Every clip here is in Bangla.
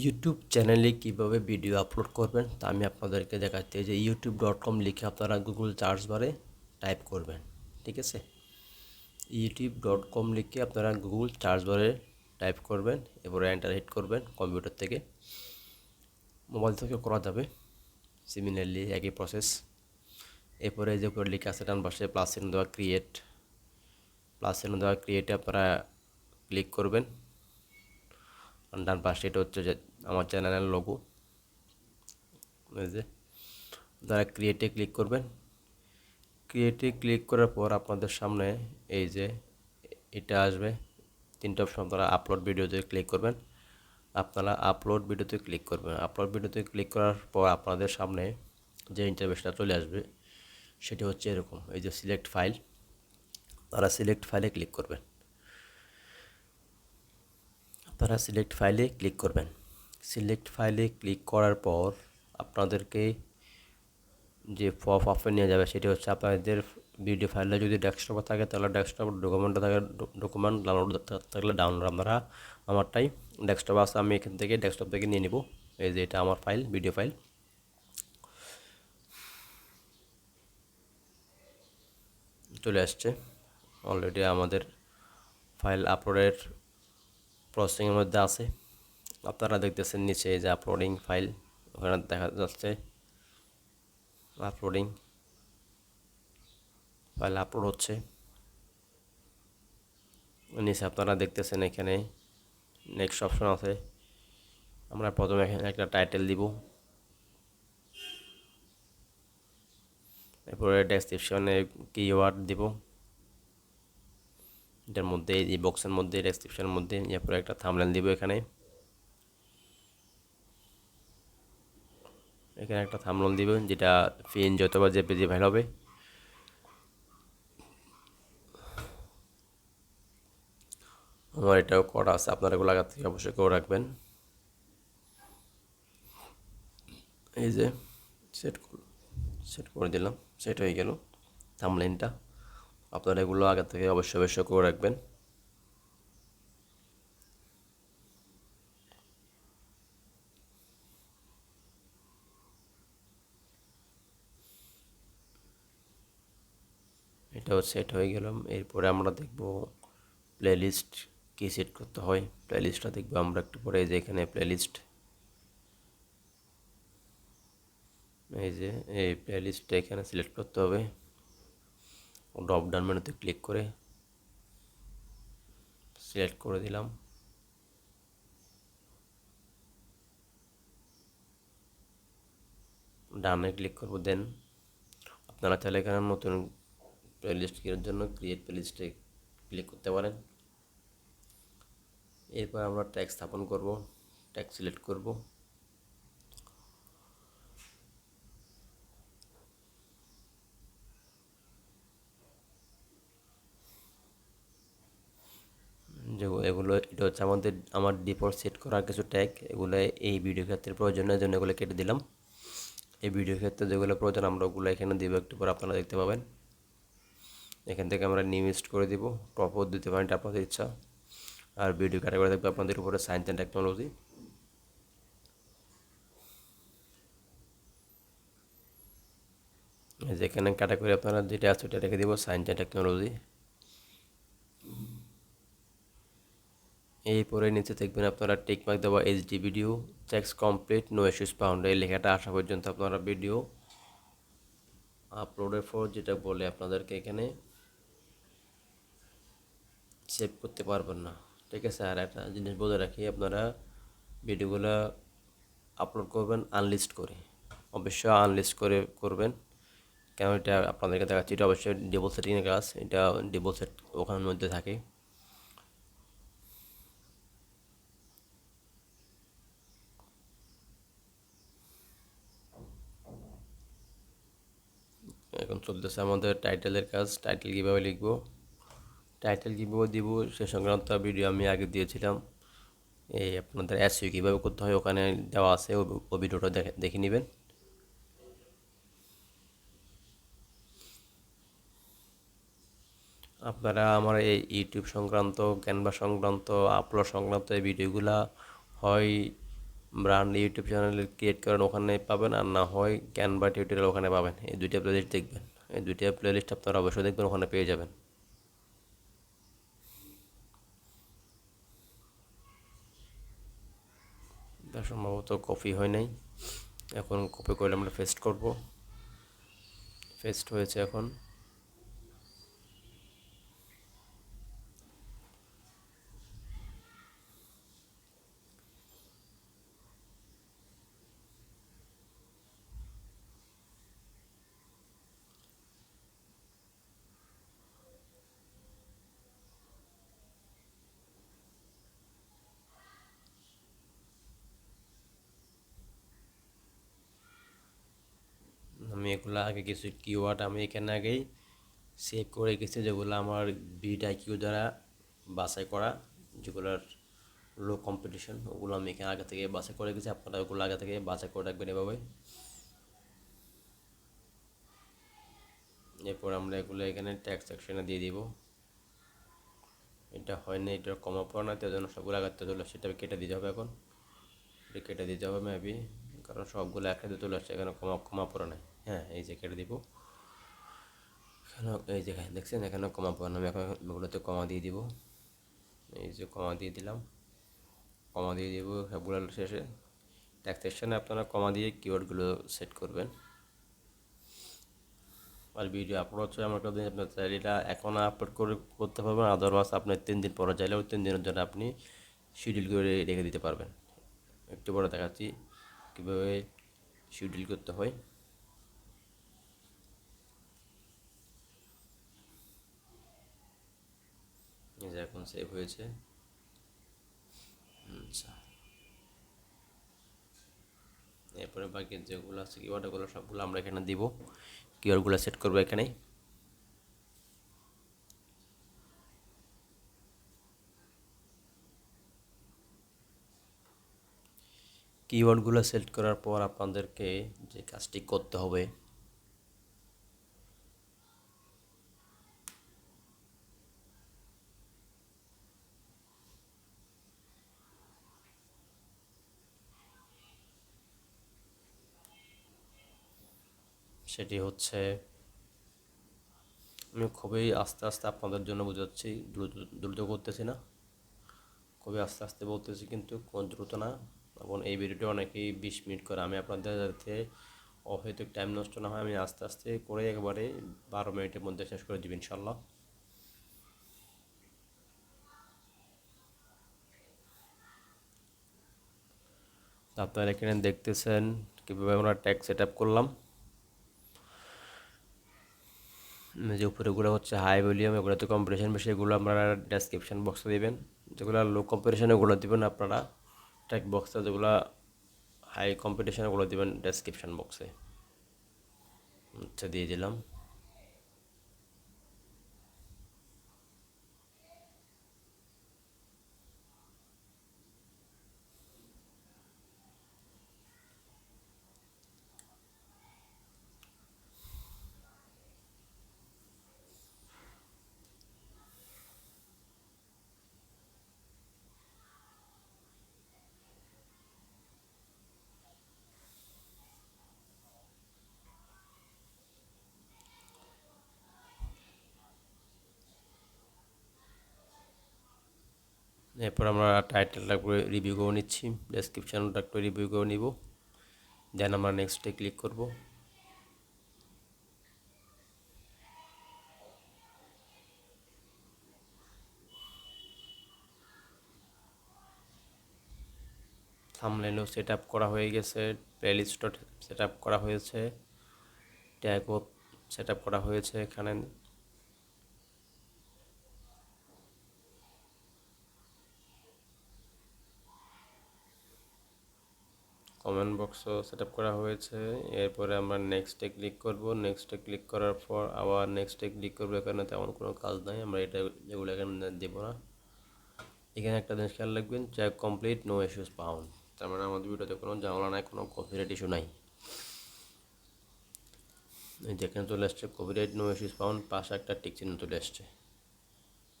ইউটিউব চ্যানেলে কীভাবে ভিডিও আপলোড করবেন, তা আমি আপনাদেরকে দেখাচ্ছি। যে ইউটিউব ডট কম লিখে আপনারা গুগল সার্চ বারে টাইপ করবেন, ঠিক আছে? ইউটিউব ডট কম লিখে আপনারা গুগল সার্চ বারে টাইপ করবেন, এরপরে এন্টার হিট করবেন কম্পিউটার থেকে। মোবাইল থেকে করা যাবে সিমিলারলি একই প্রসেস এরপরে যে উপরে লিখে আছে, ডান পাশে প্লাস চিহ্ন দেওয়া ক্রিয়েট প্লাস চিহ্ন দেওয়া ক্রিয়েটে আপনারা ক্লিক করবেন। ডান পাশে এটা হচ্ছে যে আমার চ্যানেলের লোগো এই যে আপনারা ক্রিয়েটে ক্লিক করবেন ক্রিয়েটে ক্লিক করার পর আপনাদের সামনে এই যে, এটা আসবে। তিনটা অপশন আপনারা আপলোড ভিডিওতে ক্লিক করবেন। আপনারা আপলোড ভিডিওতে ক্লিক করবেন। আপলোড ভিডিওতে ক্লিক করার পর আপনাদের সামনে যে ইন্টারভেসটা চলে আসবে, সেটি হচ্ছে এরকম। এই যে সিলেক্ট ফাইল তারা সিলেক্ট ফাইলে ক্লিক করবেন আপনারা সিলেক্ট ফাইলে ক্লিক করবেন। সিলেক্ট ফাইলে ক্লিক করার পর আপনাদেরকে যে পপ আপে নিয়ে যাবে সেটি হচ্ছে আপনাদের ভিডিও ফাইলটা যদি ডেস্কটপে থাকে তাহলে ডেস্কটপ ডকুমেন্টে থাকে ডকুমেন্ট ডাউনলোড থাকলে ডাউনলোড আপনারা আমারটাই ডেস্কটপ আছে, আমি এখান থেকে ডেস্কটপ থেকে নিয়ে নিব। এই যে এটা আমার ফাইল ভিডিও ফাইল চলে আসছে। অলরেডি আমাদের ফাইল আপলোডের প্রসেসিংয়ের মধ্যে আছে। আপনারা দেখতেছেন নিচে যে আপলোডিং ফাইল ওখানে দেখা যাচ্ছে আপলোডিং ফাইল আপলোড হচ্ছে। নিচে আপনারা দেখতেছেন এখানে নেক্সট অপশন আছে। আমরা প্রথমে এখানে একটা টাইটেল দিব। এরপরে ডেসক্রিপশনে কিওয়ার্ড দিব। এটার মধ্যে, এই বক্সের মধ্যে ডেসক্রিপশনের মধ্যে এরপরে একটা থামলাইন দিব এখানে। এখানে একটা থামলেন দিব, যেটা পিএনজি অথবা জেপিজি ফাইল হবে। আমার এটাও করা আছে, আপনারা এগুলো আগে থেকে অবশ্যই করে রাখবেন। এই যে সেট সেট করে দিলাম সেট হয়ে গেল থামলাইনটা আপনারা এগুলো আগে থেকে অবশ্যই অবশ্যই করে রাখবেন। এটাও সেট হয়ে গেলাম এরপরে আমরা দেখব প্লেলিস্ট কী সেট করতে হয়। প্লেলিস্টটা দেখব আমরা একটু পরে, এই যে এখানে প্লেলিস্ট এই যে, এই প্লেলিস্টটা এখানে সিলেক্ট করতে হবে। ড্রপ ডাউন মেনুতে ক্লিক করে সিলেক্ট করে দিলাম। ডানে ক্লিক করব দেন আপনারা চাইলে এখানে নতুন প্লেলিস্ট করার জন্য ক্রিয়েট প্লেলিস্টে ক্লিক করতে পারেন। এরপর আমরা ট্যাগ স্থাপন করব ট্যাগ সিলেক্ট করব। যে এগুলো, এটা হচ্ছে আমাদের, আমার ডিফল্ট সেট করার কিছু ট্যাগ এগুলো এই ভিডিও ক্ষেত্রে প্রয়োজনের জন্য এগুলো কেটে দিলাম। এই ভিডিও ক্ষেত্রে যেগুলো প্রয়োজন, আমরা ওগুলো এখানে দেবো একটু পর, আপনারা দেখতে পাবেন। এখান থেকে আমরা নিউ ইস্ট করে দিব টপও দিতে পারেন, এটা আপনাদের ইচ্ছা। আর ভিডিও ক্যাটাগরি থাকবে আপনাদের উপরে সায়েন্স অ্যান্ড টেকনোলজি যেখানে ক্যাটাগরি আপনারা যেটা আছে, ওটা রেখে দিব সায়েন্স অ্যান্ড টেকনোলজি এরপরে নিচে দেখবেন আপনারা টেকমার্ক দেওয়া HD video checks complete no issues found এই লেখাটা আসা পর্যন্ত আপনারা ভিডিও আপলোডের পর যেটা বলে আপনাদেরকে এখানে সেভ করতে পারবেন না। ঠিক আছে? আর একটা জিনিস বলে রাখি, আপনারা ভিডিওগুলো আপলোড করবেন আনলিস্ট করে। অবশ্যই আনলিস্ট করে করবেন। কেন এটা আপনাদেরকে দেখাচ্ছি, এটা অবশ্যই ডেবল সেটিংয়ের কাজ, এটা ডেবল সেট ওখানের মধ্যে থাকে। এখন চলতেছে আমাদের টাইটেলের কাজ, টাইটেল কীভাবে লিখব? টাইটেল কীভাবে দিব সে সংক্রান্ত ভিডিও আমি আগে দিয়েছিলাম। এই আপনাদের এসইউ কীভাবে করতে হয় ওখানে দেওয়া আছে, ও ভিডিওটা দেখে দেখে নেবেন। আপনারা আমার এই ইউটিউব সংক্রান্ত ক্যানভা সংক্রান্ত আপলোড সংক্রান্ত এই ভিডিওগুলা হয় ব্র্যান্ড ইউটিউব চ্যানেল ক্রিয়েট করেন, ওখানে পাবেন। আর না হয় ক্যানভা টিউটোরিয়াল ওখানে পাবেন। এই দুইটা প্লেলিস্ট দেখবেন। এই দুইটা প্লেলিস্ট আপনারা অবশ্যই দেখবেন, ওখানে পেয়ে যাবেন। সম্ভবত কপি হয় নাই। এখন কপি করলে আমরা পেস্ট করব। পেস্ট হয়েছে এখন আমি এগুলো আগে কিছু কিওয়ার্ড আমি এখানে আগেই সেভ করে রেখেছি যেগুলো আমার বিট আইকিউ দ্বারা বাছাই করা, যেগুলোর লো কম্পিটিশন ওগুলো আমি এখানে আগে থেকে বাছাই করে রেখেছি আপনারা ওগুলো আগে থেকে বাছাই করে রাখবেন এভাবে। এরপর আমরা এগুলো এখানে ট্যাক্স সেকশনে দিয়ে দিব। এটা হয় না, এটা কমা পড়া না, তার জন্য সবগুলো আগাতে চলে সেটা কেটে দিতে হবে এখন। কেটে দিতে হবে মেবি কারণ সবগুলো একসাথে চলে আসছে, এখানে কমা কমা পড়া নাই। হ্যাঁ এই যে কেটে দিব। এখানে এই যে দেখছেন? এখানে কমা আমি এখন এগুলোতে কমা দিয়ে দিব। এই যে কমা দিয়ে দিলাম। কমা দিয়ে দিব সবগুলো শেষে। ট্যাক্সেশনে আপনারা কমা দিয়ে কিওয়ার্ডগুলো সেট করবেন। আর ভিডিও আপলোড হচ্ছে, আমার কাছে আপনার চাইলে এটা এখন আপলোড করে, করতে পারবেন। আদারওয়াইজ আপনার তিন দিন পরে চাইলেও তিন দিনের জন্য আপনি শিডিউল করে রেখে দিতে পারবেন। একটু পরে দেখাচ্ছি কীভাবে শিডিউল করতে হয় এই যে এখন সেভ হয়েছে। আচ্ছা। এরপরে বাকি যেগুলো আছে কিওয়ার্ডগুলো সবগুলো আমরা এখানে দিব। কিওয়ার্ডগুলো সেট করব এখানে কিওয়ার্ডগুলো সেট করার পর আপনাদেরকে যে কাজটি করতে হবে সেটি হচ্ছে, আমি খুবই আস্তে আস্তে আপনাদের জন্য বোঝাচ্ছি, দ্রুত দ্রুত করতেছি না। খুবই আস্তে আস্তে বলতেছি কিন্তু কোন দ্রুত না। এবং এই ভিডিওটি অনেকেই বিশ মিনিট করে, আমি আপনাদের যাতে অহেতুক টাইম নষ্ট না হয়, আমি আস্তে আস্তে করে একবারে বারো মিনিটের মধ্যে শেষ করে দিব ইনশাল্লাহ আপনারা এখানে দেখতেছেন, কীভাবে আমরা ট্যাগ সেট করলাম। যে উপরেগুলো হচ্ছে হাই ভলিউম এগুলোতে কম্পিটিশন বেশি এগুলো আপনারা ডেসক্রিপশান বক্সে দেবেন। যেগুলো লো কম্পিটিশন ওগুলো দেবেন আপনারা। ট্যাক বক্সে যেগুলো হাই কম্পিটিশন ওগুলো দেবেন ডেসক্রিপশান বক্সে আচ্ছা দিয়ে দিলাম। এরপর আমরা টাইটেলটা করে রিভিউ করে নিচ্ছি। ডেসক্রিপশানটা একটু রিভিউ করে নিব। দেন আমরা নেক্সটে ক্লিক করব। থামলেনও সেট আপ করা হয়ে গেছে প্লেলিস্টও সেট আপ করা হয়েছে ট্যাগও সেট আপ করা হয়েছে। এখানে কমেন্ট বক্সও সেট আপ করা হয়েছে। এরপরে আমরা নেক্সটে ক্লিক করব। নেক্সটে ক্লিক করার পর আবার নেক্সটে ক্লিক করব এখানে তেমন কোনো কাজ নাই। আমরা এটা যেগুলো এখানে দেবো না। এখানে একটা জিনিস খেয়াল রাখবেন check complete no issues found তার মানে আমাদের ভিডিওতে কোনো ঝামেলা নাই, কোনো কপিরাইট ইস্যু নাই। এই যেখানে চলে আসছে কপিরাইট নো ইস্যুস পাউন্ড পাশে একটা টিক চিহ্ন চলে আসছে।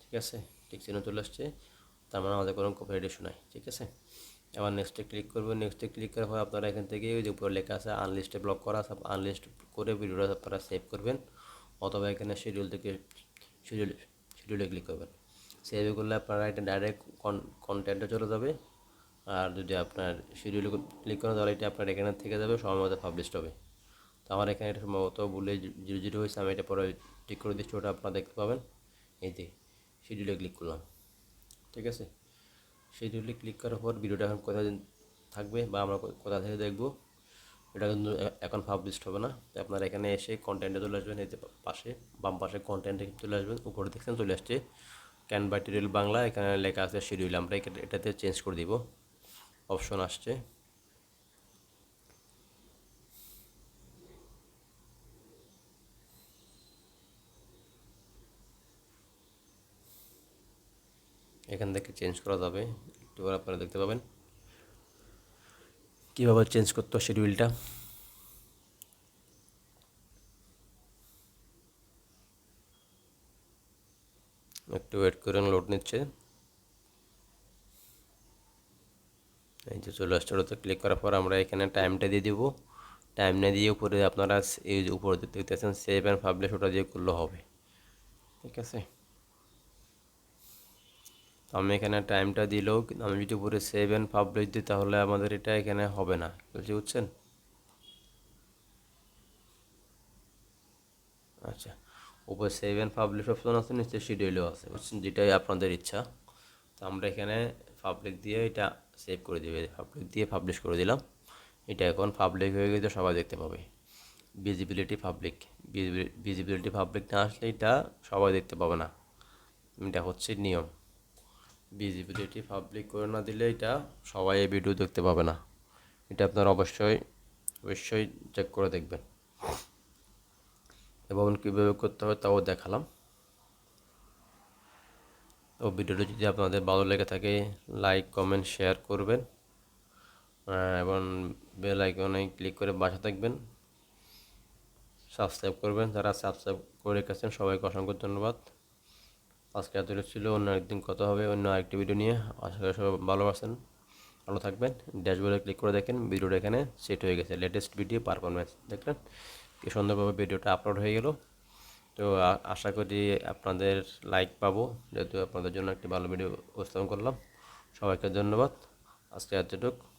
ঠিক আছে? টিক চিহ্ন চলে আসছে, তার মানে আমাদের কোনো কপিরাইট ইস্যু নাই। ঠিক আছে? আবার নেক্সটে ক্লিক করবেন নেক্সটে ক্লিক করার পর আপনারা এখান থেকে ওই যে উপরে লেখা আছে আনলিস্টে ব্লক করা আছে আনলিস্ট করে ভিডিওটা আপনারা সেভ করবেন, অথবা এখানে শিডিউল থেকে শিডিউল শিডিউলে ক্লিক করবেন। সেভ করলে আপনারা এটা ডাইরেক্ট কন্টেন্টে চলে যাবে, আর যদি আপনার শিডিউলে ক্লিক করেন তাহলে এটা আপনার এখানে থেকে যাবে, সময় মতো পাবলিশড হবে। তো আমার এখানে এটা সম্ভবত ভুলে জিরো জিরো হয়েছে, আমি এটা পরে ঠিক করে দিচ্ছি, ওটা আপনারা দেখতে পাবেন। এই যে শিডিউলে ক্লিক করলাম। ঠিক আছে? শিডিউলে ক্লিক করার পর ভিডিওটা এখন কোথায় থাকবে বা আমরা কোথা থেকে দেখব, এটা কিন্তু এখন পাবলিশড হবে না। আপনারা এখানে এসে কন্টেন্টে চলে আসবেন এতে পাশে, বাম পাশে কন্টেন্টে চলে আসবেন, উপরে দেখছেন চলে আসছে ক্যান বাই টিরিয়াল বাংলা এখানে লেখা আছে শিডিউল আমরা এটাতে চেঞ্জ করে দিব। অপশন আসছে। এখান থেকে চেঞ্জ করা যাবে। একটু আপনারা দেখতে পাবেন। কীভাবে চেঞ্জ করতে হয় শিডিউলটা একটু ওয়েট করেন লোড নিচ্ছে। এই যে চলে আসছে ক্লিক করার পর আমরা এখানে টাইমটা দিয়ে দিব। টাইম না দিয়ে উপরে আপনারা এই উপরে দেখতেছেন সেভ অ্যান্ড পাবলিশ ওটা দিয়ে করলে হবে। ঠিক আছে? তো আমি এখানে টাইমটা দিলেও আমি যদি উপরে সেভ অ্যান্ড দিই, তাহলে আমাদের এটা এখানে হবে না। বলছি বুঝছেন আচ্ছা। উপরে সেভ অ্যান্ড অপশন আছে, নিচে শিডিউলও আছে। বুঝছেন? যেটাই আপনাদের ইচ্ছা। তো আমরা এখানে পাবলিক দিয়ে এটা সেভ করে দিবে। পাবলিক দিয়ে পাবলিশ করে দিলাম। এটা এখন পাবলিক হয়ে গেছে, সবাই দেখতে পাবে। ভিজিবিলিটি পাবলিক ভিজিবিলিটি পাবলিক না আসলে এটা সবাই দেখতে পাবে না। এটা হচ্ছে নিয়ম। ভিজিবিলিটি পাবলিক করে না দিলে এটা সবাই এই ভিডিও দেখতে পাবে না। এটা আপনারা অবশ্যই অবশ্যই চেক করে দেখবেন। এবং কীভাবে করতে হবে তাও দেখালাম। তো ভিডিওটি যদি আপনাদের ভালো লেগে থাকে লাইক কমেন্ট শেয়ার করবেন। এবং বেল আইকনে ক্লিক করে বাসা থাকবেন। সাবস্ক্রাইব করবেন। যারা সাবস্ক্রাইব করে রেখেছেন, সবাইকে অসংখ্য ধন্যবাদ। আজকে এতটা ছিল, অন্য একদিন কথা হবে, অন্য আরেকটি ভিডিও নিয়ে। আশা করি সবাই ভালো আছেন, ভালো থাকবেন। ড্যাশবোর্ডে ক্লিক করে দেখেন ভিডিওটা এখানে সেট হয়ে গেছে লেটেস্ট ভিডিও পারফরমেন্স দেখলেন? কি সুন্দরভাবে ভিডিওটা আপলোড হয়ে গেল। তো আশা করি আপনাদের লাইক পাবো যেহেতু আপনাদের জন্য একটি ভালো ভিডিও উপস্থাপন করলাম। সবাইকে ধন্যবাদ, আজকে এতটুকু।